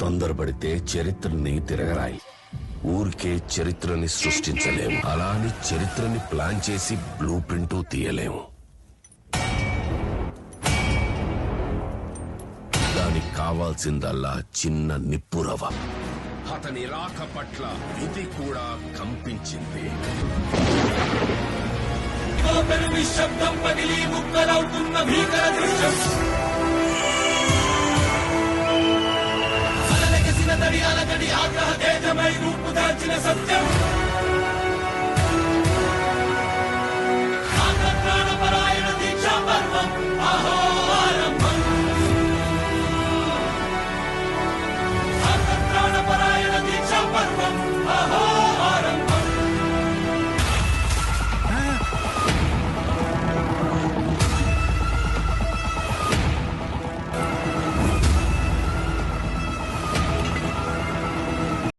తొందరపడితే చరిత్రని తిరగరాయి. ఊరికే చరిత్రని సృష్టించలేము అలా అని చరిత్రని ప్లాన్ చేసి బ్లూ ప్రింట్ తీయలేము. దానికి కావాల్సిందల్లా చిన్న నిప్పురవ అతని రాక పట్ల విధి కూడా కంపించింది. నిశ్శబ్దం పగిలి ముక్కలవుతున్న భీకర దృశ్యం. सत्याग्रह तेजमय रूप दार्चिन